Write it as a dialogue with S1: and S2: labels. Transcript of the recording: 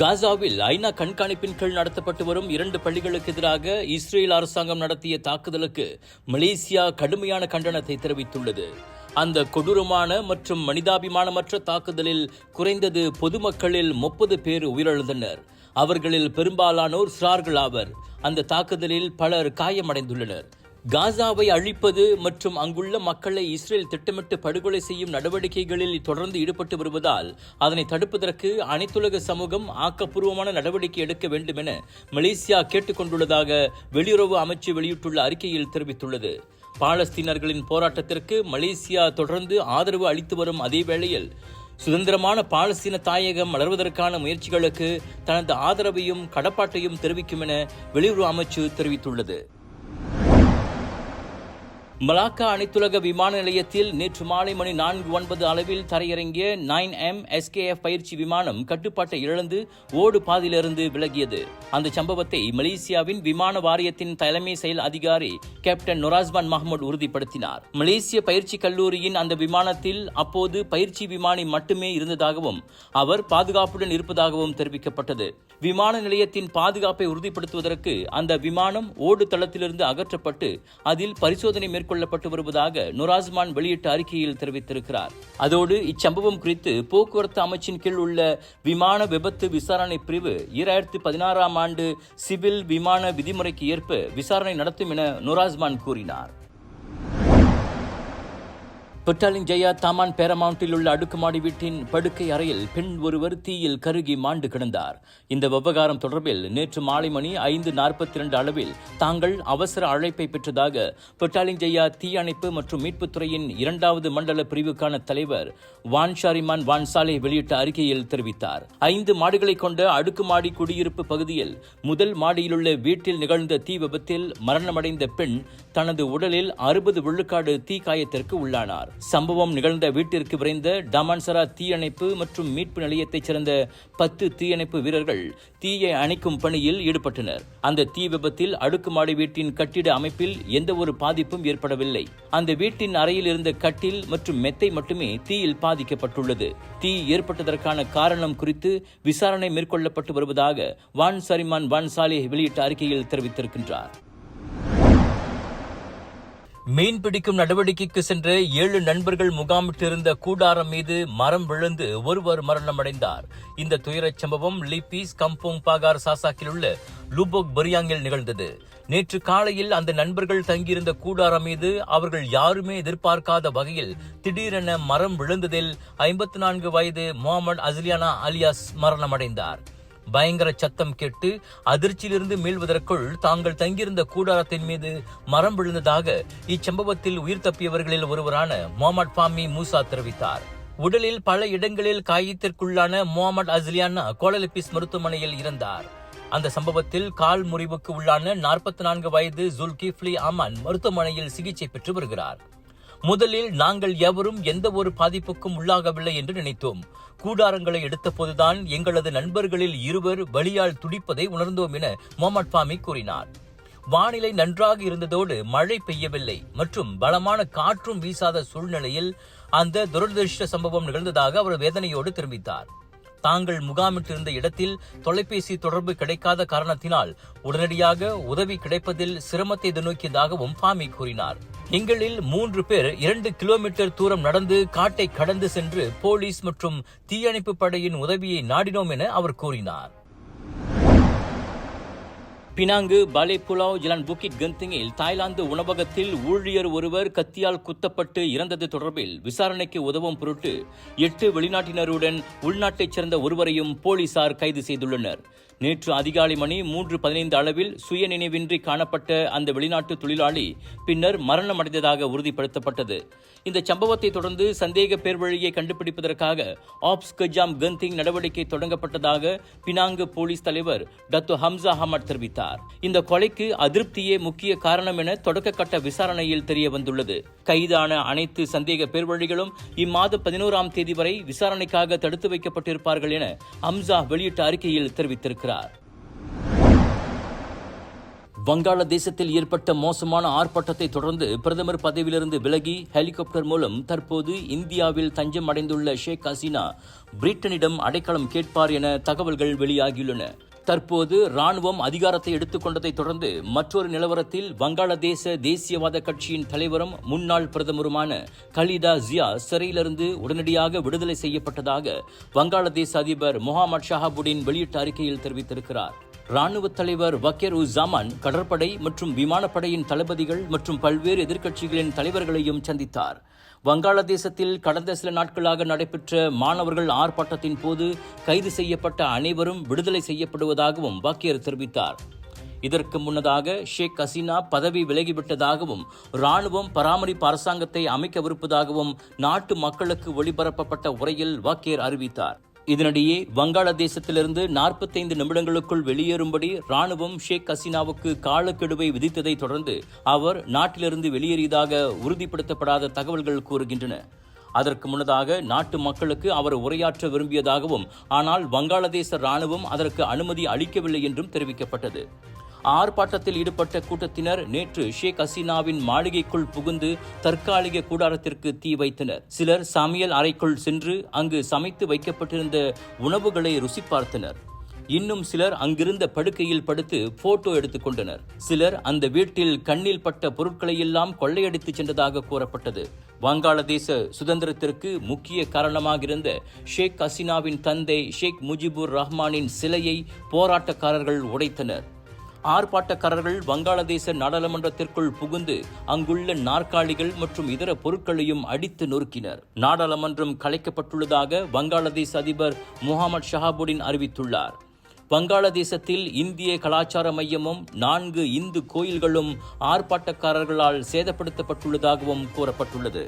S1: காசாவில் ஐநா கண்காணிப்பின் கீழ் நடத்தப்பட்டு வரும் இரண்டு பள்ளிகளுக்கு எதிராக இஸ்ரேல் அரசாங்கம் நடத்திய தாக்குதலுக்கு மலேசியா கடுமையான கண்டனத்தை தெரிவித்துள்ளது. அந்த கொடூரமான மற்றும் மனிதாபிமானமற்ற தாக்குதலில் குறைந்தது பொதுமக்களில் முப்பது பேர் உயிரிழந்தனர். அவர்களில் பெரும்பாலானோர் சிறார்கள் ஆவர். அந்த தாக்குதலில் பலர் காயமடைந்துள்ளனர். காசாவை அழிப்பது மற்றும் அங்குள்ள மக்களை இஸ்ரேல் திட்டமிட்டு படுகொலை செய்யும் நடவடிக்கைகளில் தொடர்ந்து ஈடுபட்டு வருவதால் அதனை தடுப்பதற்கு அனைத்துலக சமூகம் ஆக்கப்பூர்வமான நடவடிக்கை எடுக்க வேண்டும் என மலேசியா கேட்டுக்கொண்டுள்ளதாக வெளியுறவு அமைச்சு வெளியிட்டுள்ள அறிக்கையில் தெரிவித்துள்ளது. பாலஸ்தீனர்களின் போராட்டத்திற்கு மலேசியா தொடர்ந்து ஆதரவு அளித்து வரும் அதே வேளையில் சுதந்திரமான பாலஸ்தீன தாயகம் வளர்வதற்கான முயற்சிகளுக்கு தனது ஆதரவையும் கடப்பாட்டையும் தெரிவிக்கும் என வெளியுறவு அமைச்சு தெரிவித்துள்ளது. மலாக்கா அனைத்துலக விமான நிலையத்தில் நேற்று மாலை மணி நான்கு ஒன்பது அளவில் தரையிறங்கிய நைன் எம் எஸ்கேஎஃப் பயிற்சி விமானம் கட்டுப்பாட்டை இழந்து ஓடு பாதையிலிருந்து விலகியது. அந்த சம்பவத்தை மலேசியாவின் விமான வாரியத்தின் தலைமை செயல் அதிகாரி கேப்டன் நொராஸ்மான் மஹமூட் உறுதிப்படுத்தினார். மலேசிய பயிற்சி கல்லூரியின் அந்த விமானத்தில் அப்போது பயிற்சி விமானி மட்டுமே இருந்ததாகவும் அவர் பாதுகாப்புடன் இருப்பதாகவும் தெரிவிக்கப்பட்டது. விமான நிலையத்தின் பாதுகாப்பை உறுதிப்படுத்துவதற்கு அந்த விமானம் ஓடு தளத்திலிருந்து அகற்றப்பட்டு அதில் பரிசோதனை மேற்கொள்ளப்பட்டு வருவதாக நுராஸ்மான் வெளியிட்ட அறிக்கையில் தெரிவித்திருக்கிறார். அதோடு இச்சம்பவம் குறித்து போக்குவரத்து அமைச்சின் கீழ் உள்ள விமான விபத்து விசாரணை பிரிவு ஈராயிரத்தி பதினாறாம் ஆண்டு சிவில் விமான விதிமுறைக்கு ஏற்ப விசாரணை நடத்தும் என நுராஸ்மான் கூறினார். புட்டாலிங் ஜெயா தாமான் பேரமவுண்டில் உள்ள அடுக்குமாடி வீட்டின் படுக்கை அறையில் பெண் ஒருவர் தீயில் கருகி மாண்டு கிடந்தார். இந்த விவகாரம் தொடர்பில் நேற்று மாலை மணி ஐந்து நாற்பத்தி இரண்டு அளவில் தாங்கள் அவசர அழைப்பை பெற்றதாக புட்டாலிங் ஜெயா தீயணைப்பு மற்றும் மீட்புத்துறையின் இரண்டாவது மண்டல பிரிவுக்கான தலைவர் வான் ஷாரிமான் வான்சாலை வெளியிட்ட அறிக்கையில் தெரிவித்தார். ஐந்து மாடுகளை கொண்ட அடுக்குமாடி குடியிருப்பு பகுதியில் முதல் மாடியிலுள்ள வீட்டில் நிகழ்ந்த தீ விபத்தில் மரணமடைந்த பெண் தனது உடலில் அறுபது விழுக்காடு தீ காயத்திற்கு உள்ளானார். சம்பவம் நிகழ்ந்த வீட்டிற்கு விரைந்த டாமான்சரா தீயணைப்பு மற்றும் மீட்பு நிலையத்தைச் சேர்ந்த பத்து தீயணைப்பு வீரர்கள் தீயை அணைக்கும் பணியில் ஈடுபட்டனர். அந்த தீ விபத்தில் அடுக்குமாடி வீட்டின் கட்டிட அமைப்பில் எந்த ஒரு பாதிப்பும் ஏற்படவில்லை. அந்த வீட்டின் அறையில் இருந்த கட்டில் மற்றும் மெத்தை மட்டுமே தீயில் பாதிக்கப்பட்டுள்ளது. தீ ஏற்பட்டதற்கான காரணம் குறித்து விசாரணை மேற்கொள்ளப்பட்டு வருவதாக வான் சரிமான் வெளியிட்ட அறிக்கையில் தெரிவித்திருக்கின்றார். மீன் பிடிக்கும் நடவடிக்கைக்கு சென்ற ஏழு நண்பர்கள் முகாமிட்டிருந்த கூடாரம் மீது மரம் விழுந்து ஒருவர் மரணமடைந்தார். இந்த துயரச் சம்பவம் லிபீஸ் கம்போங் பாகார் சாசாக்கில் உள்ள லூபோக் பரியாங்கில் நிகழ்ந்தது. நேற்று காலையில் அந்த நண்பர்கள் தங்கியிருந்த கூடாரம் மீது அவர்கள் யாருமே எதிர்பார்க்காத வகையில் திடீரென மரம் விழுந்ததில் ஐம்பத்தி நான்கு வயது முகமது அஸ்லியானா அலியாஸ் மரணமடைந்தார். பயங்கர சத்தம் கேட்டு அதிர்ச்சியிலிருந்து மீள்வதற்குள் தாங்கள் தங்கியிருந்த கூடாரத்தின் மீது மரம் விழுந்ததாக இச்சம்பவத்தில் உயிர் தப்பியவர்களில் ஒருவரான மொஹமட் பாமி மூசா தெரிவித்தார். உடலில் பல இடங்களில் காயத்திற்குள்ளான முகமது அஸ்லியானா கோலலிபிஸ் மருத்துவமனையில் இருந்தார். அந்த சம்பவத்தில் கால் முறிவுக்கு உள்ளான நாற்பத்தி நான்கு வயது ஜுல்கிஃப்லி அமான் மருத்துவமனையில் சிகிச்சை பெற்று வருகிறார். முதலில் நாங்கள் எவரும் எந்த ஒரு பாதிப்புக்கும் உள்ளாகவில்லை என்று நினைத்தோம். கூடாரங்களை எடுத்தபோதுதான் எங்களது நண்பர்களில் இருவர் வழியால் துடிப்பதை உணர்ந்தோம் என முகமது பாமி கூறினார். வானிலை நன்றாக இருந்ததோடு மழை பெய்யவில்லை மற்றும் பலமான காற்றும் வீசாத சூழ்நிலையில் அந்த துரதிருஷ்ட சம்பவம் நிகழ்ந்ததாக அவர் வேதனையோடு தெரிவித்தார். தாங்கள் முகாமிட்டிருந்த இடத்தில் தொலைபேசி தொடர்பு கிடைக்காத காரணத்தினால் உடனடியாக உதவி கிடைப்பதில் சிரமத்தை எதிர்நோக்கியதாகவும் பாமி கூறினார். எங்களில் மூன்று பேர் இரண்டு கிலோமீட்டர் தூரம் நடந்து காட்டை கடந்து சென்று போலீஸ் மற்றும் தீயணைப்பு படையின் உதவியை நாடினோம் என அவர் கூறினார். பினாங்கு பாலேபுலாவ் ஜிலான் புக்கிட் கந்திங்கில் தாய்லாந்து உணவகத்தில் ஊழியர் ஒருவர் கத்தியால் குத்தப்பட்டு இறந்தது தொடர்பில் விசாரணைக்கு உதவும் பொருட்டு எட்டு வெளிநாட்டினருடன் உள்நாட்டைச் சேர்ந்த ஒருவரையும் போலீசார் கைது செய்துள்ளனர். நேற்று அதிகாலை மணி மூன்று பதினைந்து அளவில் சுய நினைவின்றி காணப்பட்ட அந்த வெளிநாட்டு தொழிலாளி பின்னர் மரணமடைந்ததாக உறுதிப்படுத்தப்பட்டது. இந்த சம்பவத்தை தொடர்ந்து சந்தேக பேர் வழியை கண்டுபிடிப்பதற்காக ஆப்ஸ் கஜாம் கந்திங் நடவடிக்கை தொடங்கப்பட்டதாக பினாங்கு போலீஸ் தலைவர் டத்து ஹம்சா அஹமத் தெரிவித்தார். இந்த கொலைக்கு அதிருப்தியே முக்கிய காரணம் என தொடக்க கட்ட விசாரணையில் தெரிய வந்துள்ளது கைதான அனைத்து சந்தேக பேர்வழிகளும் இம்மாத பதினோராம் தேதி வரை விசாரணைக்காக தடுத்து வைக்கப்பட்டிருப்பார்கள் என ஹம்சா வெளியிட்ட அறிக்கையில் தெரிவித்திருக்கிறார் வங்காளதேசத்தில் ஏற்பட்ட மோசமான ஆர்ப்பாட்டத்தை தொடர்ந்து பிரதமர் பதவியிலிருந்து விலகி ஹெலிகாப்டர் மூலம் தற்போது இந்தியாவில் தஞ்சம் அடைந்துள்ள ஷேக் ஹசீனா பிரிட்டனிடம் அடைக்கலம் கேட்பார் என தகவல்கள் வெளியாகியுள்ளன. தற்போது ராணுவம் அதிகாரத்தை எடுத்துக்கொண்டதை தொடர்ந்து மற்றொரு நிலவரத்தில் வங்காளதேச தேசியவாத கட்சியின் தலைவரும் முன்னாள் பிரதமருமான கலிதா ஜியா சிறையிலிருந்து உடனடியாக விடுதலை செய்யப்பட்டதாக வங்காளதேச அதிபர் முகமது ஷஹாபுடின் வெளியிட்ட அறிக்கையில் தெரிவித்திருக்கிறார். ராணுவ தலைவர் வக்கீர் உஸ் ஜமான் கடற்படை மற்றும் விமானப்படையின் தளபதிகள் மற்றும் பல்வேறு எதிர்க்கட்சிகளின் தலைவர்களையும் சந்தித்தார். வங்காளதேசத்தில் கடந்த சில நாட்களாக நடைபெற்ற மாணவர்கள் ஆர்ப்பாட்டத்தின் போது கைது செய்யப்பட்ட அனைவரும் விடுதலை செய்யப்படுவதாகவும் வாக்கியர் தெரிவித்தார். இதற்கு முன்னதாக ஷேக் ஹசீனா பதவி விலகிவிட்டதாகவும் ராணுவம் பராமரிப்பு அரசாங்கத்தை அமைக்கவிருப்பதாகவும் நாட்டு மக்களுக்கு ஒளிபரப்பப்பட்ட உரையில் வாக்கியர் அறிவித்தார். இதனிடையே வங்காளதேசத்திலிருந்து நாற்பத்தைந்து நிமிடங்களுக்குள் வெளியேறும்படி ராணுவம் ஷேக் ஹசீனாவுக்கு காலக்கெடுவை விதித்ததை தொடர்ந்து அவர் நாட்டிலிருந்து வெளியேறியதாக உறுதிப்படுத்தப்படாத தகவல்கள் கூறுகின்றன. அதற்கு முன்னதாக நாட்டு மக்களுக்கு அவர் உரையாற்ற விரும்பியதாகவும் ஆனால் வங்காளதேச ராணுவம் அதற்கு அனுமதி அளிக்கவில்லை என்றும் தெரிவிக்கப்பட்டது. ஆர்ப்பாட்டத்தில் ஈடுபட்ட கூட்டத்தினர் நேற்று ஷேக் ஹசீனாவின் மாளிகைக்குள் புகுந்து தற்காலிக கூடாரத்திற்கு தீ வைத்தனர். சிலர் சமையல் அறைக்குள் சென்று அங்கு சமைத்து வைக்கப்பட்டிருந்த உணவுகளை ருசி பார்த்தனர். இன்னும் சிலர் அங்கிருந்த படுக்கையில் படுத்து போட்டோ எடுத்துக்கொண்டனர் சிலர் அந்த வீட்டில் கண்ணில் பட்ட பொருட்களையெல்லாம் கொள்ளையடித்து சென்றதாக கூறப்பட்டது. வங்காளதேச சுதந்திரத்திற்கு முக்கிய காரணமாக இருந்த ஷேக் ஹசீனாவின் தந்தை ஷேக் முஜிபுர் ரஹ்மானின் சிலையை போராட்டக்காரர்கள் உடைத்தனர். ஆர்ப்பாட்டக்காரர்கள் வங்காளதேச நாடாளுமன்றத்திற்குள் புகுந்து அங்குள்ள நாற்காலிகள் மற்றும் இதர பொருட்களையும் அடித்து நொறுக்கினர். நாடாளுமன்றம் கலைக்கப்பட்டுள்ளதாக வங்காளதேச அதிபர் முகமது ஷஹாபுடின் அறிவித்துள்ளார். வங்காளதேசத்தில் இந்திய கலாச்சார மையமும் நான்கு இந்து கோயில்களும் ஆர்ப்பாட்டக்காரர்களால் சேதப்படுத்தப்பட்டுள்ளதாகவும் கூறப்பட்டுள்ளது.